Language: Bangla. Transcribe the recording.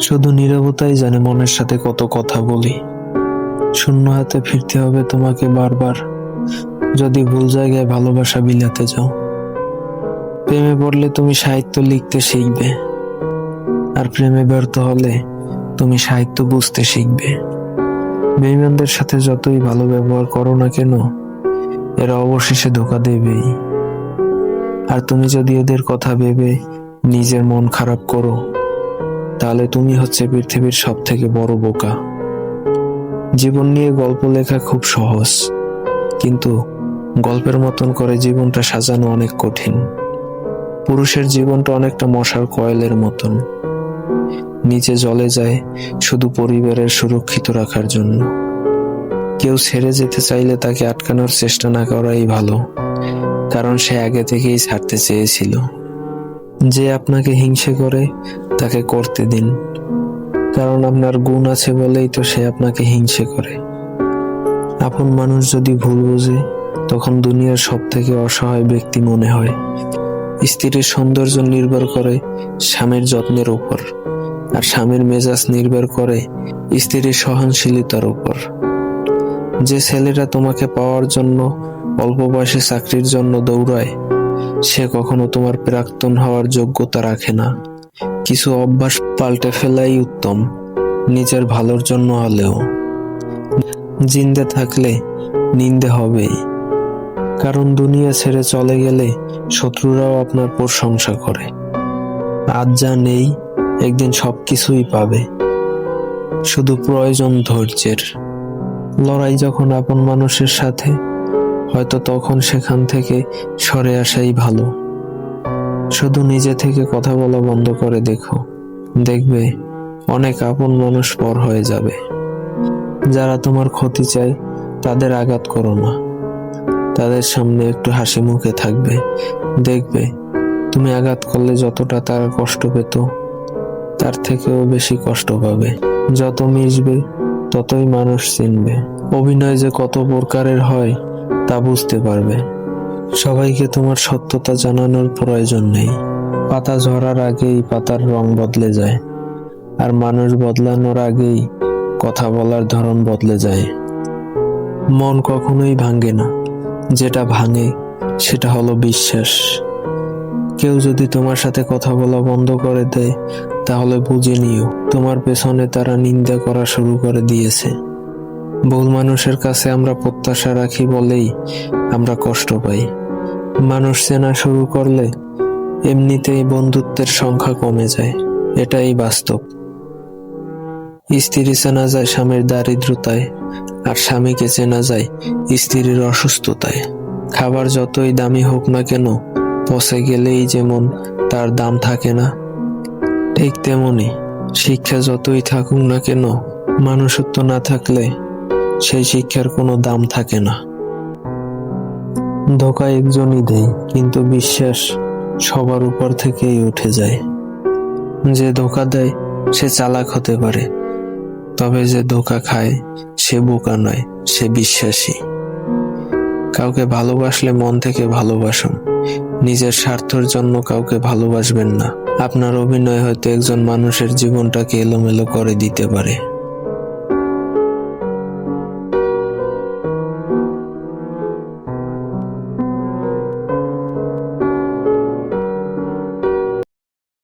শুধু নীরবতাই জানে মনের সাথে কত কথা বলি। শূন্য হাতে ফিরতে হবে তোমাকে বারবার। যদি ভুল জায়গায় ভালোবাসা বিলাতে যাও। প্রেমে পড়লে তুমি সাহিত্য লিখতে শিখবে। আর প্রেমে ব্যর্থ হলে তুমি সাহিত্য বুঝতে শিখবে। বেইমানদের সাথে যতই ভালো ব্যবহার করো না কেন, এরা অবশেষে ধোকা দেবেই। আর তুমি যদি এদের কথা ভেবে নিজের মন খারাপ করো তাহলে তুমি হচ্ছে পৃথিবীর সব থেকে বড় বোকা। জীবন নিয়ে গল্প লেখা খুব সহজ, কিন্তু গল্পের মতন করে জীবনটা সাজানো অনেক কঠিন। পুরুষের জীবনটা অনেকটা মশার কয়েলের মতন। নিচে জলে যায় শুধু পরিবারের সুরক্ষিত রাখার জন্য। কেউ ছেড়ে যেতে চাইলে তাকে আটকানোর চেষ্টা না করাই ভালো, কারণ সে আগে থেকেই ছাড়তে চেয়েছিল। যে আপনাকে হিংসে করে, তাকে করতে দিন। কারণ আপনার গুণ আছে বলেই তো সে আপনাকে হিংসে করে। আপন মানুষ যদি ভুল বোঝে, তখন দুনিয়ার সব থেকে অসহায় ব্যক্তি মনে হয়। স্ত্রীর সৌন্দর্য নির্ভর করে স্বামীর যত্নের উপর, আর স্বামীর মেজাজ নির্ভর করে স্ত্রীর সহনশীলতার উপর। যে ছেলেরা তোমাকে পাওয়ার জন্য, অল্প বয়সে চাকরির জন্য দৌড়ায় সে কখনো তোমার প্রাক্তন হওয়ার যোগ্যতা রাখে না। কিছু অভ্যাস পাল্টে ফেলাই উত্তম, নিজের ভালোর জন্য হলেও। জিন্দে থাকলে নিন্দে হবেই। কারণ দুনিয়া ছেড়ে চলে গেলে শত্রুরাও আপনার প্রশংসা করে। আজ যা নেই, একদিন সবকিছুই পাবে। শুধু প্রয়োজন ধৈর্যের। লড়াই যখন আপন মানুষের সাথে হয়তো তখন সেখান থেকে সরে আসাই ভালো। শুধু নিজে থেকে কথা বলা বন্ধ করে দেখো। দেখবে অনেক আপন মানুষ পর হয়ে যাবে। যারা তোমার ক্ষতি চায়, তাদের আঘাত করো না। তাদের সামনে একটু হাসি মুখে থাকবে। দেখবে তুমি আঘাত করলে যতটা তারা কষ্ট পেত, তার থেকেও বেশি কষ্ট পাবে। যত মিশবে, ততই মানুষ চিনবে। অভিনয় যে কত প্রকারের হয় তা বুঝতে পারবে। সবাইকে তোমার সত্যতা জানানোর প্রয়োজন নেই। পাতা ঝরার আগেই পাতার রং বদলে যায়, আর মানুষ বদলানোর আগেই কথা বলার ধরন বদলে যায়। মন কখনোই ভাঙে না, যেটা ভাঙে সেটা হলো বিশ্বাস। কেউ যদি তোমার সাথে কথা বলা বন্ধ করে দেয়, তাহলে বুঝে নিও, তোমার পেছনে তারা নিন্দা করা শুরু করে দিয়েছে। ভুল মানুষের কাছে আমরা প্রত্যাশা রাখি বলেই আমরা কষ্ট পাই। মানুষ চেনা শুরু করলে এমনিতেই বন্ধুত্বের সংখ্যা কমে যায়। এটাই বাস্তব। স্ত্রী চেনা যায় স্বামীর দারিদ্রতায়, আর স্বামীকে চেনা যায় স্ত্রীর অসুস্থতায়। খাবার যতই দামি হোক না কেন, পচে গেলেই যেমন তার দাম থাকে না, ঠিক তেমনি শিক্ষা যতই থাকুক না কেন, মানুষত্ব না থাকলে সেই শিক্ষার কোনো দাম থাকে না। ধোকা একজনই দেয়, কিন্তু বিশ্বাস সবার উপর থেকেই উঠে যায়। যে ধোকা দেয়, সে চালাক হতে পারে। তবে যে ধোকা খায়, সে বোকা নয়, সে বিশ্বাসী। কাউকে ভালোবাসলে মন থেকে ভালোবাসুন। নিজের স্বার্থের জন্য কাউকে ভালোবাসবেন না। আপনার অভিনয় হয়তো একজন মানুষের জীবনটাকে এলোমেলো করে দিতে পারে।